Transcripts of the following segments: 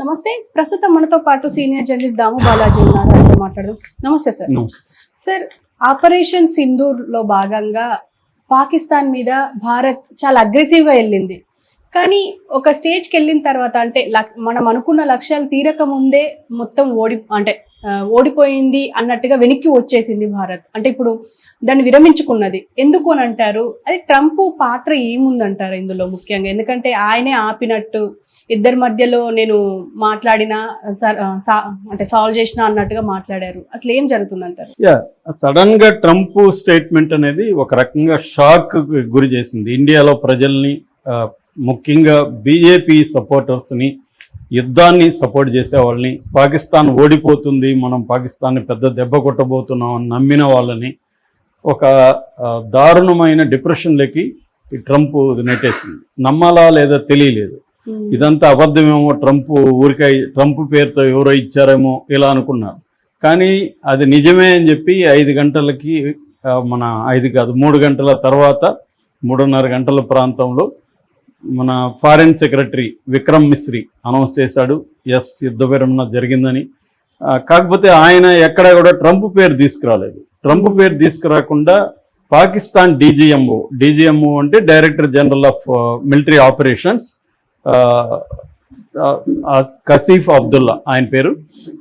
నమస్తే. ప్రస్తుతం మనతో పాటు సీనియర్ జర్నలిస్ట్ దాము బాలాజీ ఉన్నారు. ఆయనతో మాట్లాడదాం. నమస్తే సార్. సార్ ఆపరేషన్ సింధూర్లో భాగంగా పాకిస్తాన్ మీద భారత్ చాలా అగ్రెసివ్గా వెళ్ళింది. కానీ ఒక స్టేజ్కి వెళ్ళిన తర్వాత అంటే మనం అనుకున్న లక్ష్యాలు తీరక ముందే మొత్తం ఓడి అంటే ఓడిపోయింది అన్నట్టుగా వెనక్కి వచ్చేసింది భారత్. అంటే ఇప్పుడు దాన్ని విరమించుకున్నది. ఎందుకు అని అంటారు? అది ట్రంప్ పాత్ర ఏముందంటారు ఇందులో ముఖ్యంగా? ఎందుకంటే ఆయనే ఆపినట్టు ఇద్దరి మధ్యలో నేను మాట్లాడిన అంటే సాల్వ్ చేసిన అన్నట్టుగా మాట్లాడారు. అసలు ఏం జరుగుతుందంటారు? సడన్గా ట్రంప్ స్టేట్మెంట్ అనేది ఒక రకంగా షాక్ గురి చేసింది. ఇండియాలో ప్రజల్ని ముఖ్యంగా బీజేపీ సపోర్టర్స్ని యుద్ధాన్ని సపోర్ట్ చేసే వాళ్ళని పాకిస్తాన్ ఓడిపోతుంది మనం పాకిస్తాన్ని పెద్ద దెబ్బ కొట్టబోతున్నాం అని నమ్మిన వాళ్ళని ఒక దారుణమైన డిప్రెషన్లోకి ఈ ట్రంప్ నెట్టేసింది. నమ్మాలా లేదా తెలియలేదు. ఇదంతా అబద్ధమేమో ట్రంప్ ఊరికై ట్రంప్ పేరుతో ఎవరో ఇచ్చారేమో ఇలా అనుకున్నారు. కానీ అది నిజమే అని చెప్పి ఐదు గంటలకి మన ఐదు కాదు మూడు గంటల తర్వాత మూడున్నర గంటల ప్రాంతంలో మన foreign secretary Vikram Misri announce చేశాడు. ఎస్ యుద్ధ విరమణ జరిగిందని. కాకపోతే ఆయన ఎక్కడ కూడా ట్రంప్ పేరు తీసుకురాలేదు. ట్రంప్ పేరు తీసుకురాకుండా పాకిస్తాన్ డీజీఎంఓ డీజీఎంఓ అంటే director general of military operations Kashif Abdullah ఆయన పేరు.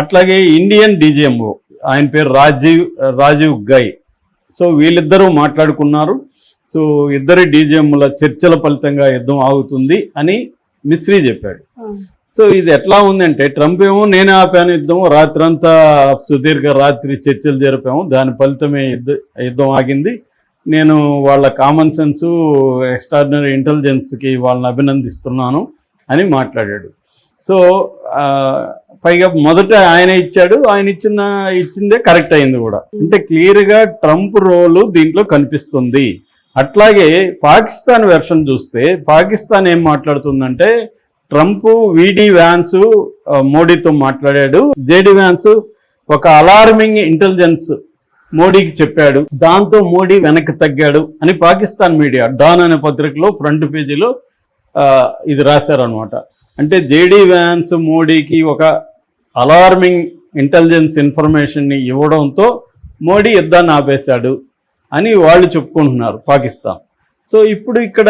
అట్లాగే ఇండియన్ డీజీఎంఓ ఆయన పేరు రాజీవ్ రాజీవ్ గై. సో వీళ్ళిద్దరూ మాట్లాడుకున్నారు. సో ఇద్దరి డీజీఎంల చర్చల ఫలితంగా యుద్ధం ఆగుతుంది అని మిశ్రీ చెప్పాడు. సో ఇది ఎట్లా ఉందంటే ట్రంప్ ఏమో నేనే ఆపాను యుద్ధం రాత్రంతా సుదీర్ఘ రాత్రి చర్చలు జరిపాము దాని ఫలితమే యుద్ధ యుద్ధం ఆగింది. నేను వాళ్ళ కామన్ సెన్స్ ఎక్స్ట్రాడినరీ ఇంటెలిజెన్స్కి వాళ్ళని అభినందిస్తున్నాను అని మాట్లాడాడు. సో పైగా మొదట ఆయన ఇచ్చాడు ఆయన ఇచ్చిన ఇచ్చిందే కరెక్ట్ అయింది కూడా. అంటే క్లియర్గా ట్రంప్ రోలు దీంట్లో కనిపిస్తుంది. అట్లాగే పాకిస్తాన్ వెర్షన్ చూస్తే పాకిస్తాన్ ఏం మాట్లాడుతుందంటే ట్రంప్ విడి వ్యాన్స్ మోడీతో మాట్లాడాడు. జేడి వ్యాన్స్ ఒక అలార్మింగ్ ఇంటెలిజెన్స్ మోడీకి చెప్పాడు. దాంతో మోడీ వెనక్కి తగ్గాడు అని పాకిస్తాన్ మీడియా డాన్ అనే పత్రికలో ఫ్రంట్ పేజీలో ఇది రాశారనమాట అంటే జేడీ వ్యాన్స్ మోడీకి ఒక అలార్మింగ్ ఇంటెలిజెన్స్ ఇన్ఫర్మేషన్ని ఇవ్వడంతో మోడీ యుద్ధాన్ని ఆపేశాడు. అని వాళ్ళు చెప్పుకుంటున్నారు పాకిస్తాన్. సో ఇప్పుడు ఇక్కడ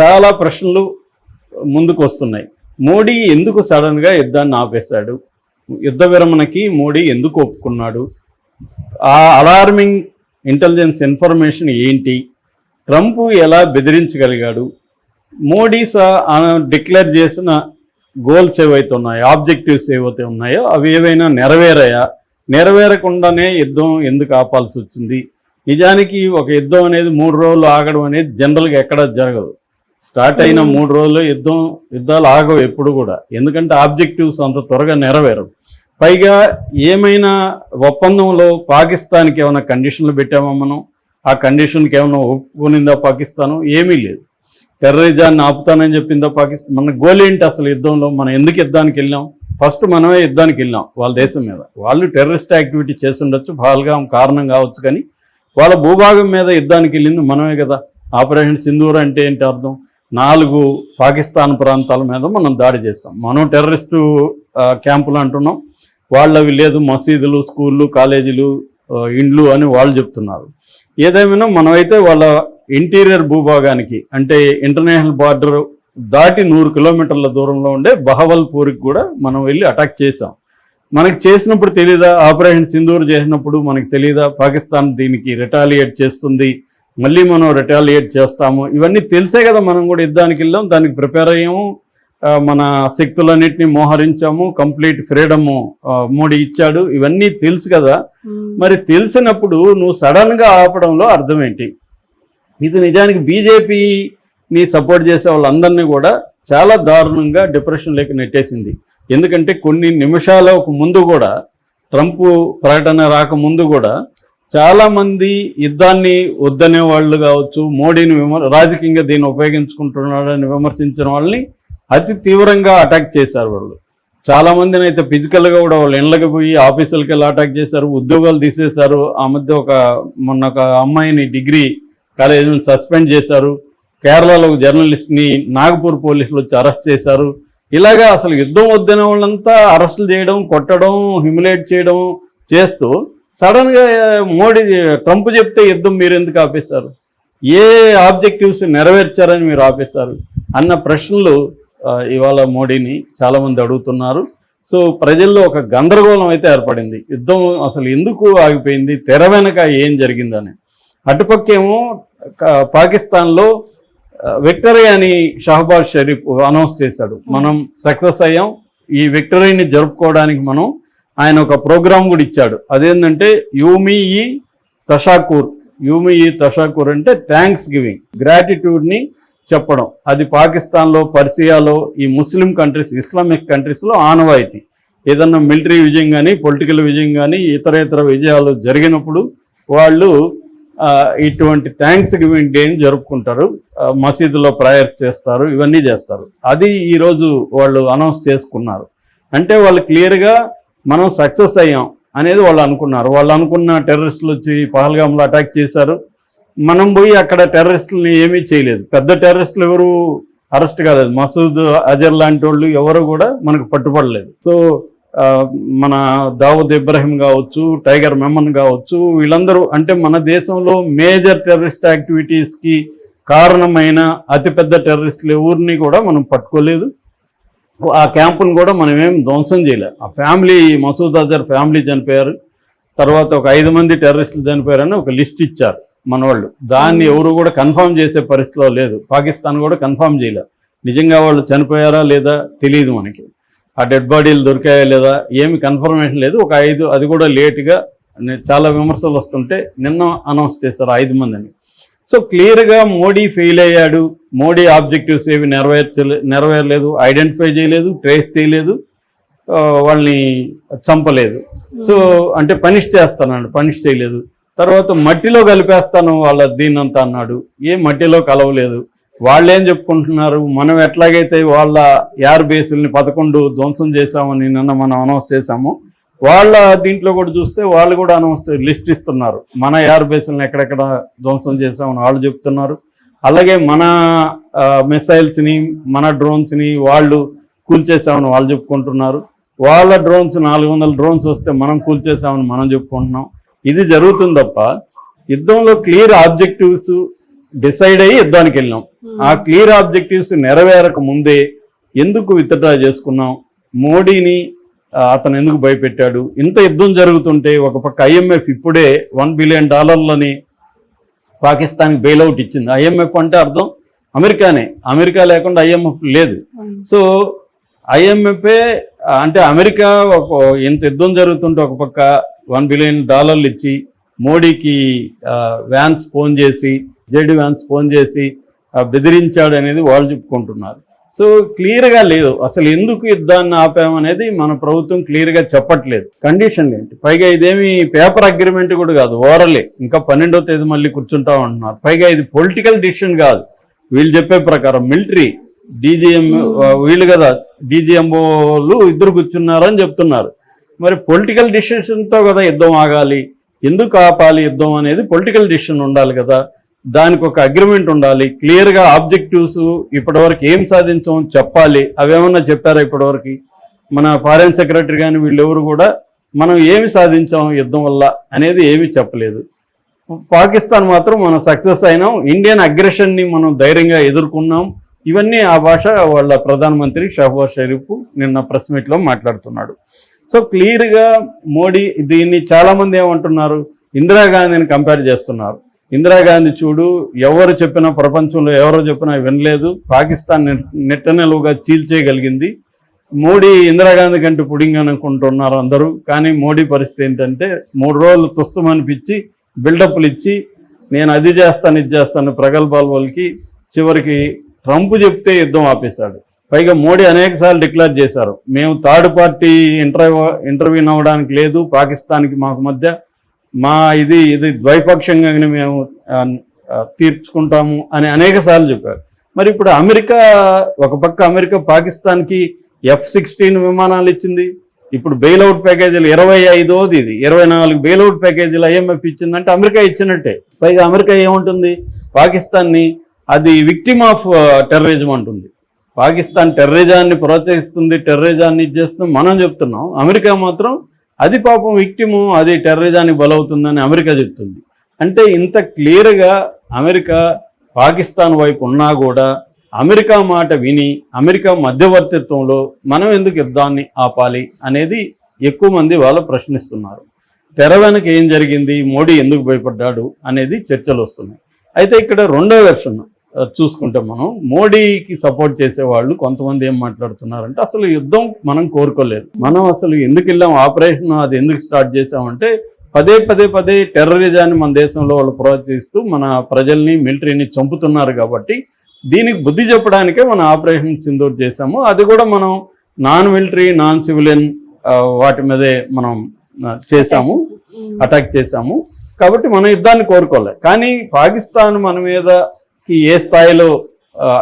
చాలా ప్రశ్నలు ముందుకు వస్తున్నాయి. మోడీ ఎందుకు సడన్గా యుద్ధాన్ని ఆపేశాడు? యుద్ధ విరమణకి మోడీ ఎందుకు ఒప్పుకున్నాడు? ఆ అలార్మింగ్ ఇంటెలిజెన్స్ ఇన్ఫర్మేషన్ ఏంటి? ట్రంప్ ఎలా బెదిరించగలిగాడు? మోడీ సా డిక్లేర్ చేసిన గోల్స్ ఏవైతే ఉన్నాయో ఆబ్జెక్టివ్స్ ఏవైతే ఉన్నాయో అవి ఏవైనా నెరవేరాయా? నెరవేరకుండానే యుద్ధం ఎందుకు ఆపాల్సి వచ్చింది? నిజానికి ఒక యుద్ధం అనేది మూడు రోజులు ఆగడం అనేది జనరల్గా ఎక్కడ జరగదు. స్టార్ట్ అయిన Hmm. మూడు రోజులు యుద్ధం యుద్ధాలు ఆగవు ఎప్పుడు కూడా. ఎందుకంటే ఆబ్జెక్టివ్స్ అంత త్వరగా నెరవేరవు. పైగా ఏమైనా ఒప్పందంలో పాకిస్తాన్కి ఏమైనా కండిషన్లు పెట్టామా మనం? ఆ కండిషన్కి ఏమైనా ఒప్పుకునిందా పాకిస్తాన్? ఏమీ లేదు. టెర్రరిజాన్ని ఆపుతానని చెప్పిందా పాకిస్తాన్ మన గోల్ ఏంటి అసలు యుద్ధంలో? మనం ఎందుకు యుద్ధానికి వెళ్ళాం? ఫస్ట్ మనమే యుద్ధానికి వెళ్ళాం వాళ్ళ దేశం మీద. వాళ్ళు టెర్రరిస్ట్ యాక్టివిటీ చేస్తుండొచ్చు బాగా కారణం కావచ్చు కానీ వాళ్ళ భూభాగం మీద యుద్ధానికి వెళ్ళింది మనమే కదా. ఆపరేషన్ సింధూర్ అంటే ఏంటి అర్థం? నాలుగు పాకిస్తాన్ ప్రాంతాల మీద మనం దాడి చేస్తాం మనం టెర్రరిస్టు క్యాంపులు అంటున్నాం. వాళ్ళవి లేదు మసీదులు స్కూళ్ళు కాలేజీలు ఇండ్లు అని వాళ్ళు చెప్తున్నారు. ఏదేమైనా మనమైతే వాళ్ళ ఇంటీరియర్ భూభాగానికి అంటే ఇంటర్నేషనల్ బార్డర్ దాటి నూరు కిలోమీటర్ల దూరంలో ఉండే బహవల్పూర్కి కూడా మనం వెళ్ళి అటాక్ చేసాం మనకి చేసినప్పుడు తెలీదా? ఆపరేషన్ సింధూర్ చేసినప్పుడు మనకి తెలీదా? పాకిస్తాన్ దీనికి రిటాలియేట్ చేస్తుంది. మళ్ళీ మనం రిటాలియేట్ చేస్తాము. ఇవన్నీ తెలిసే కదా మనం కూడా యుద్ధానికి వెళ్ళాం. దానికి ప్రిపేర్ అయ్యాము. మన శక్తులన్నింటినీ మోహరించాము. కంప్లీట్ ఫ్రీడమ్ మోడీ ఇచ్చాడు. ఇవన్నీ తెలుసు కదా. మరి తెలిసినప్పుడు నువ్వు సడన్గా ఆపడంలో అర్థం ఏంటి? ఇది నిజానికి బీజేపీని సపోర్ట్ చేసే వాళ్ళందరినీ కూడా చాలా దారుణంగా డిప్రెషన్లోకి నెట్టేసింది. ఎందుకంటే కొన్ని నిమిషాలకు ముందు కూడా ట్రంప్ ప్రకటన రాకముందు కూడా చాలామంది యుద్ధాన్ని వద్దనే వాళ్ళు కావచ్చు మోడీని విమర్ రాజకీయంగా దీన్ని ఉపయోగించుకుంటున్నాడని విమర్శించిన వాళ్ళని అతి తీవ్రంగా అటాక్ చేశారు వాళ్ళు. చాలామందిని అయితే ఫిజికల్గా కూడా వాళ్ళు ఇండ్లకు పోయి ఆఫీసులకి వెళ్ళి అటాక్ చేశారు ఉద్యోగాలు తీసేశారు. ఆ మధ్య ఒక మొన్న ఒక అమ్మాయిని డిగ్రీ కాలేజీని సస్పెండ్ చేశారు. కేరళలో ఒక జర్నలిస్ట్ని నాగపూర్ పోలీసులు వచ్చి అరెస్ట్ చేశారు. ఇలాగా అసలు యుద్ధం వద్దనే వాళ్ళంతా అరెస్టులు చేయడం కొట్టడం హ్యూమిలేట్ చేయడం చేస్తూ సడన్గా మోడీ ట్రంప్ చెప్తే యుద్ధం మీరు ఎందుకు ఆపేశారు? ఏ ఆబ్జెక్టివ్స్ నెరవేర్చారని మీరు ఆపేశారు? అన్న ప్రశ్నలు ఇవాళ మోడీని చాలామంది అడుగుతున్నారు. సో ప్రజల్లో ఒక గందరగోళం అయితే ఏర్పడింది. యుద్ధం అసలు ఎందుకు ఆగిపోయింది? తెర వెనక ఏం జరిగిందని. అటుపక్కేమో పాకిస్తాన్లో విక్టరీ అని షహబాజ్ షరీఫ్ అనౌన్స్ చేశాడు. మనం సక్సెస్ అయ్యాం. ఈ విక్టరీని జరుపుకోవడానికి మనం ఆయన ఒక ప్రోగ్రామ్ కూడా ఇచ్చాడు. అదేంటంటే యూమి తషాకూర్. యూమి తషాకూర్ అంటే థ్యాంక్స్ గివింగ్ గ్రాటిట్యూడ్ని చెప్పడం. అది పాకిస్తాన్లో పర్సియాలో ఈ ముస్లిం కంట్రీస్ ఇస్లామిక్ కంట్రీస్లో ఆనవాయితీ. ఏదన్నా మిలిటరీ విజయం కానీ పొలిటికల్ విజయం కానీ ఇతర ఇతర విజయాలు జరిగినప్పుడు వాళ్ళు ఇటువంటి థ్యాంక్స్ గివింగ్ డేని జరుపుకుంటారు. మసీదులో ప్రేయర్స్ చేస్తారు ఇవన్నీ చేస్తారు. అది ఈరోజు వాళ్ళు అనౌన్స్ చేసుకున్నారు. అంటే వాళ్ళు క్లియర్గా మనం సక్సెస్ అయ్యాం అనేది వాళ్ళు అనుకున్నారు. వాళ్ళు అనుకున్న టెర్రరిస్టులు వచ్చి పహల్గామ్లో అటాక్ చేశారు. మనం పోయి అక్కడ టెర్రరిస్టులని ఏమీ చేయలేదు. పెద్ద టెర్రరిస్టులు ఎవరు అరెస్ట్ కాలేదు. మసూద్ అజర్ లాంటి వాళ్ళు ఎవరు కూడా మనకు పట్టుబడలేదు. సో మన దావుద్ ఇబ్రహీం కావచ్చు టైగర్ మెమన్ కావచ్చు వీళ్ళందరూ అంటే మన దేశంలో మేజర్ టెర్రరిస్ట్ యాక్టివిటీస్కి కారణమైన అతిపెద్ద టెర్రరిస్టులు ఎవరిని కూడా మనం పట్టుకోలేదు. ఆ క్యాంపును కూడా మనం ఏం ధ్వంసం చేయలేదు ఆ ఫ్యామిలీ మసూద్ అజర్ ఫ్యామిలీ చనిపోయారు. తర్వాత ఒక ఐదు మంది టెర్రరిస్టులు చనిపోయారని ఒక లిస్ట్ ఇచ్చారు మన వాళ్ళు దాన్ని ఎవరు కూడా కన్ఫర్మ్ చేసే పరిస్థితిలో లేదు. పాకిస్తాన్ కూడా కన్ఫర్మ్ చేయలేదు నిజంగా వాళ్ళు చనిపోయారా లేదా తెలియదు మనకి. ఆ డెడ్ బాడీలు దొరికాయా లేదా ఏమి కన్ఫర్మేషన్ లేదు. ఒక ఐదు అది కూడా లేటుగా చాలా విమర్శలు వస్తుంటే నిన్న అనౌన్స్ చేశారు ఐదు మందిని. సో క్లియర్గా మోడీ ఫెయిల్ అయ్యాడు. మోడీ ఆబ్జెక్టివ్స్ ఏవి నెరవేర్చలే నెరవేరలేదు. ఐడెంటిఫై చేయలేదు ట్రేస్ చేయలేదు. వాళ్ళని చంపలేదు. సో అంటే పనిష్ చేస్తానండి పనిష్ చేయలేదు. తర్వాత మట్టిలో కలిపేస్తాను వాళ్ళ దీన్నంతా అన్నాడు. ఏ మట్టిలో కలవలేదు. వాళ్ళు ఏం చెప్పుకుంటున్నారు? మనం ఎట్లాగైతే వాళ్ళ యార్ బేసుల్ని పదకొండు ధ్వంసం చేశామని నిన్న మనం అనౌన్స్ చేశాము. వాళ్ళ దీంట్లో కూడా చూస్తే వాళ్ళు కూడా అనౌన్స్ లిస్ట్ ఇస్తున్నారు. మన యార్ బేసుల్ని ఎక్కడెక్కడ ధ్వంసం చేశామని వాళ్ళు చెప్తున్నారు. అలాగే మన మిసైల్స్ని మన డ్రోన్స్ని వాళ్ళు కూల్చేసామని వాళ్ళు చెప్పుకుంటున్నారు. వాళ్ళ డ్రోన్స్ నాలుగు వందల డ్రోన్స్ వస్తే మనం కూల్చేసామని మనం చెప్పుకుంటున్నాం. ఇది జరుగుతుంది తప్ప యుద్ధంలో క్లియర్ ఆబ్జెక్టివ్స్ డిసైడ్ అయ్యి యుద్ధానికి వెళ్ళాం ఆ క్లియర్ ఆబ్జెక్టివ్స్ నెరవేరక ముందే ఎందుకు విత్డ్రా చేసుకున్నాం? మోడీని అతను ఎందుకు భయపెట్టాడు? ఇంత యుద్ధం జరుగుతుంటే ఒక పక్క ఐఎంఎఫ్ ఇప్పుడే వన్ బిలియన్ డాలర్లని పాకిస్తాన్కి బెయిల్అవుట్ ఇచ్చింది. ఐఎంఎఫ్ అంటే అర్థం అమెరికానే. అమెరికా లేకుండా ఐఎంఎఫ్ లేదు. సో ఐఎంఎఫ్ఏ అంటే అమెరికా ఒక ఇంత యుద్ధం జరుగుతుంటే ఒక పక్క వన్ బిలియన్ డాలర్లు ఇచ్చి మోడీకి వ్యాన్స్ ఫోన్ చేసి జేడి వ్యాన్స్ ఫోన్ చేసి బెదిరించాడు అనేది వాళ్ళు చెప్పుకుంటున్నారు. సో క్లియర్గా లేదు. అసలు ఎందుకు యుద్ధాన్ని ఆపామనేది మన ప్రభుత్వం క్లియర్గా చెప్పట్లేదు. కండిషన్ ఏంటి? పైగా ఇదేమి పేపర్ అగ్రిమెంట్ కూడా కాదు ఓరలే. ఇంకా పన్నెండో తేదీ మళ్ళీ కూర్చుంటాం అంటున్నారు. పైగా ఇది పొలిటికల్ డిసిషన్ కాదు. వీళ్ళు చెప్పే ప్రకారం మిలిటరీ డీజీఎం వీళ్ళు కదా డీజీఎంఓలు ఇద్దరు కూర్చున్నారని చెప్తున్నారు. మరి పొలిటికల్ డిసిషన్తో కదా యుద్ధం ఆగాలి? ఎందుకు ఆపాలి యుద్ధం అనేది పొలిటికల్ డిసిషన్ ఉండాలి కదా. దానికి ఒక అగ్రిమెంట్ ఉండాలి క్లియర్గా ఆబ్జెక్టివ్స్ ఇప్పటివరకు ఏం సాధించాం చెప్పాలి. అవేమన్నా చెప్పారా ఇప్పటివరకు? మన ఫారెన్ సెక్రటరీ కానీ వీళ్ళెవరు కూడా మనం ఏమి సాధించాం యుద్ధం వల్ల అనేది ఏమీ చెప్పలేదు. పాకిస్తాన్ మాత్రం మనం సక్సెస్ అయినాం. ఇండియన్ అగ్రెషన్ని మనం ధైర్యంగా ఎదుర్కొన్నాం. ఇవన్నీ ఆ భాష వాళ్ళ ప్రధానమంత్రి షహబాజ్ షరీఫ్ నిన్న ప్రెస్ మీట్లో మాట్లాడుతున్నాడు. సో క్లియర్గా మోడీ దీన్ని చాలామంది ఏమంటున్నారు? ఇందిరాగాంధీని కంపేర్ చేస్తున్నారు. ఇందిరాగాంధీ చూడు ఎవరు చెప్పినా ప్రపంచంలో ఎవరు చెప్పినా వినలేదు. పాకిస్తాన్ నెట్- నెట్టనెలువుగా చీల్చేయగలిగింది మోడీ ఇందిరాగాంధీ కంటే పుడింగ్ అనుకుంటున్నారు అందరూ. కానీ మోడీ పరిస్థితి ఏంటంటే మూడు రోజులు తుస్తమనిపించి బిల్డప్లు ఇచ్చి నేను అది చేస్తాను ఇది చేస్తాను ప్రగల్భాల వాళ్ళకి చివరికి ట్రంప్ చెప్తే యుద్ధం ఆపేశాడు. పైగా మోడీ అనేకసార్లు డిక్లేర్ చేశారు. మేము థర్డ్ పార్టీ ఇంటర్వ్యూ ఇంటర్వ్యూ అవ్వడానికి లేదు పాకిస్తాన్కి మాకు మధ్య మా ఇది ఇది ద్వైపాక్షికంగానే మేము తీర్చుకుంటాము అని అనేక సార్లు చెప్పారు. మరి ఇప్పుడు అమెరికా ఒక పక్క అమెరికా పాకిస్తాన్కి ఎఫ్ సిక్స్టీన్ విమానాలు ఇచ్చింది. ఇప్పుడు బెయిల్అవుట్ ప్యాకేజీలు ఇరవై ఐదోది ఇది. ఇరవై నాలుగు బెయిల్అవుట్ ప్యాకేజీలు ఐఎంఎఫ్ ఇచ్చిందంటే అమెరికా ఇచ్చినట్టే. పైగా అమెరికా ఏముంటుంది? పాకిస్తాన్ని అది విక్టిమ్ ఆఫ్ టెర్రరిజం అంటుంది. పాకిస్తాన్ టెర్రరిజాన్ని ప్రోత్సహిస్తుంది టెర్రరిజాన్ని ఇచ్చేస్తుంది మనం చెప్తున్నాం. అమెరికా మాత్రం అది పాపం విక్టిము అది టెర్రరిజానికి బలవుతుందని అమెరికా చెప్తుంది. అంటే ఇంత క్లియర్గా అమెరికా పాకిస్తాన్ వైపు ఉన్నా కూడా అమెరికా మాట విని అమెరికా మధ్యవర్తిత్వంలో మనం ఎందుకు యుద్ధాన్ని ఆపాలి అనేది ఎక్కువ మంది వాళ్ళు ప్రశ్నిస్తున్నారు. తెర వెనక ఏం జరిగింది మోడీ ఎందుకు భయపడ్డాడు అనేది చర్చలు వస్తున్నాయి. అయితే ఇక్కడ రెండో వెర్షన్ చూసుకుంటే మనం మోడీకి సపోర్ట్ చేసే వాళ్ళు కొంతమంది ఏం మాట్లాడుతున్నారంటే అసలు యుద్ధం మనం కోరుకోలేదు. మనం అసలు ఎందుకు వెళ్ళాం ఆపరేషన్ అది ఎందుకు స్టార్ట్ చేసామంటే పదే పదే పదే టెర్రరిజాన్ని మన దేశంలో వాళ్ళు ప్రోత్సహిస్తూ మన ప్రజల్ని మిలిటరీని చంపుతున్నారు కాబట్టి దీనికి బుద్ధి చెప్పడానికే మనం ఆపరేషన్ సింధూర్ చేసాము అది కూడా మనం నాన్ మిలిటరీ నాన్ సివిలియన్ వాటి మీదే మనం ఆ, చేసాము అటాక్ చేశాము. కాబట్టి మనం యుద్ధాన్ని కోరుకోలే. కానీ పాకిస్తాన్ మన ఏ స్థాయిలో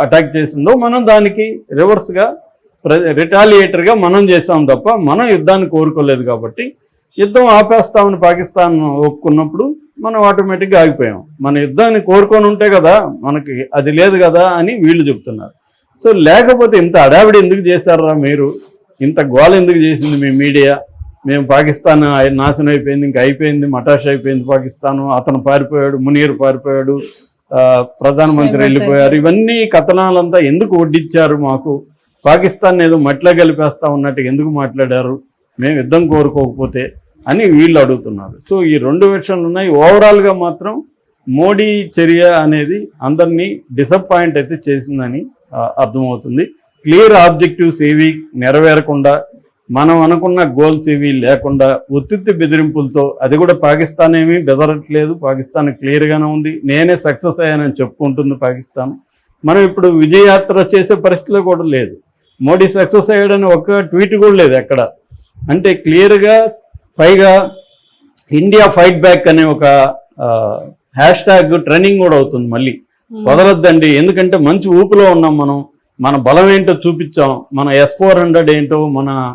అటాక్ చేసిందో మనం దానికి రివర్స్గా రిటాలియేటర్గా మనం చేసాం తప్ప మనం యుద్ధాన్ని కోరుకోలేదు కాబట్టి యుద్ధం ఆపేస్తామని పాకిస్తాన్ ఒప్పుకున్నప్పుడు మనం ఆటోమేటిక్గా ఆగిపోయాం. మన యుద్ధాన్ని కోరుకొని ఉంటే కదా మనకి అది లేదు కదా అని వీళ్ళు చెప్తున్నారు. సో లేకపోతే ఇంత అడావిడి ఎందుకు చేశారా మీరు? ఇంత గోల ఎందుకు చేసింది మీ మీడియా? మేము పాకిస్తాన్ నాశనం అయిపోయింది ఇంకా అయిపోయింది మటాష్ అయిపోయింది పాకిస్తాన్ అతను పారిపోయాడు మునీర్ పారిపోయాడు ప్రధానమంత్రి వెళ్ళిపోయారు. ఇవన్నీ కథనాలంతా ఎందుకు వడ్డించారు మాకు? పాకిస్తాన్ ఏదో మట్టిలో కలిపేస్తా ఉన్నట్టు ఎందుకు మాట్లాడారు? మేము యుద్ధం కోరుకోకపోతే అని వీళ్ళు అడుగుతున్నారు. సో ఈ రెండు వెర్షన్లు ఉన్నాయి. ఓవరాల్గా మాత్రం మోడీ చర్య అనేది అందరినీ డిసప్పాయింట్ అయితే చేసిందని అర్థమవుతుంది. క్లియర్ ఆబ్జెక్టివ్స్ ఏవి నెరవేరకుండా మనం అనుకున్న గోల్స్ ఏవి లేకుండా ఉత్తిత్తి బెదిరింపులతో అది కూడా పాకిస్తాన్ ఏమీ బెదరట్లేదు. పాకిస్తాన్ క్లియర్గానే ఉంది. నేనే సక్సెస్ అయ్యానని చెప్పుకుంటుంది పాకిస్తాన్. మనం ఇప్పుడు విజయయాత్ర చేసే పరిస్థితిలో కూడా లేదు. మోడీ సక్సెస్ అయ్యాడని ఒక్క ట్వీట్ కూడా లేదు ఎక్కడ. అంటే క్లియర్గా పైగా ఇండియా ఫైట్ బ్యాక్ అనే ఒక హ్యాష్ ట్యాగ్ ట్రెండింగ్ కూడా అవుతుంది మళ్ళీ. వదలొద్దండి. ఎందుకంటే మంచి ఊపులో ఉన్నాం మనం. మన బలం ఏంటో చూపించాం. మన ఎస్ ఫోర్ హండ్రెడ్ ఏంటో మన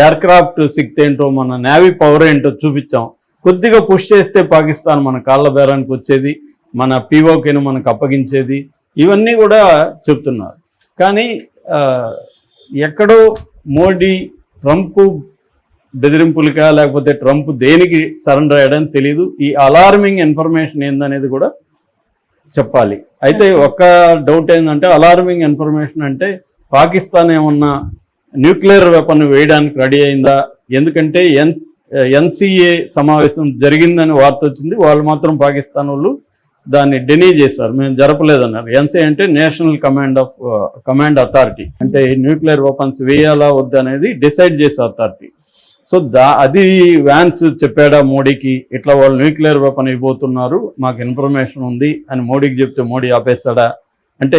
ఎయిర్ క్రాఫ్ట్ సిక్త్ ఏంటో మన నేవీ పవర్ ఏంటో చూపించాం. కొద్దిగా పుష్ చేస్తే పాకిస్తాన్ మన కాళ్ళ బేరానికి వచ్చేది మన పీఓకేను మనకు అప్పగించేది ఇవన్నీ కూడా చెప్తున్నారు. కానీ ఎక్కడో మోడీ ట్రంప్ బెదిరింపులకా లేకపోతే ట్రంప్ దేనికి సరెండర్ అయ్యాడని తెలియదు ఈ అలార్మింగ్ ఇన్ఫర్మేషన్ ఏందనేది కూడా చెప్పాలి. అయితే ఒక్క డౌట్ ఏంటంటే అలార్మింగ్ ఇన్ఫర్మేషన్ అంటే పాకిస్తాన్ ఏమన్నా న్యూక్లియర్ వెపన్ వేయడానికి రెడీ అయిందా? ఎందుకంటే ఎన్ ఎన్సిఏ సమావేశం జరిగిందని వార్త వచ్చింది. వాళ్ళు మాత్రం పాకిస్తాన్ వాళ్ళు దాన్ని డెనీ చేశారు. మేము జరపలేదన్నారు. ఎన్సీఏ అంటే national command of command authority. అంటే న్యూక్లియర్ వెపన్స్ వేయాలా వద్దనేది డిసైడ్ చేసే అథారిటీ. సో దా అది వ్యాన్స్ చెప్పాడా మోడీకి ఇట్లా వాళ్ళు న్యూక్లియర్ వెపన్ ఇవ్వబోతున్నారు మాకు ఇన్ఫర్మేషన్ ఉంది అని మోడీకి చెప్తే మోడీ ఆపేస్తాడా? అంటే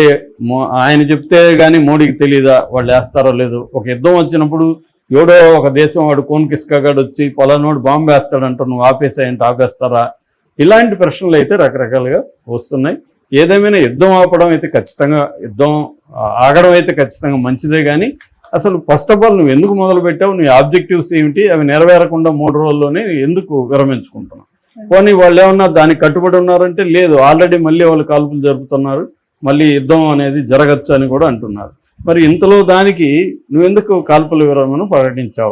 ఆయన చెప్తే కానీ మోడీకి తెలియదా వాళ్ళు వేస్తారో లేదు? ఒక యుద్ధం వచ్చినప్పుడు ఎవడో ఒక దేశం వాడు కోన్కిస్కాగాడు వచ్చి పొలానోడు బాంబు వేస్తాడంట నువ్వు ఆపేసాయంటే ఆపేస్తారా? ఇలాంటి ప్రశ్నలు అయితే రకరకాలుగా వస్తున్నాయి. ఏదేమైనా యుద్ధం ఆపడం అయితే ఖచ్చితంగా యుద్ధం ఆగడం అయితే ఖచ్చితంగా మంచిదే కానీ అసలు ఫస్ట్ ఆఫ్ ఆల్ నువ్వు ఎందుకు మొదలు పెట్టావు? నీ ఆబ్జెక్టివ్స్ ఏమిటి? అవి నెరవేరకుండా మూడు రోజుల్లోనే ఎందుకు విరమించుకుంటున్నావు? పోనీ వాళ్ళు ఏమన్నా దానికి కట్టుబడి ఉన్నారంటే లేదు ఆల్రెడీ మళ్ళీ వాళ్ళు కాల్పులు జరుపుతున్నారు. మళ్ళీ యుద్ధం అనేది జరగచ్చు అని కూడా అంటున్నారు. మరి ఇంతలో దానికి నువ్వెందుకు కాల్పుల విరమణ ప్రకటించావు?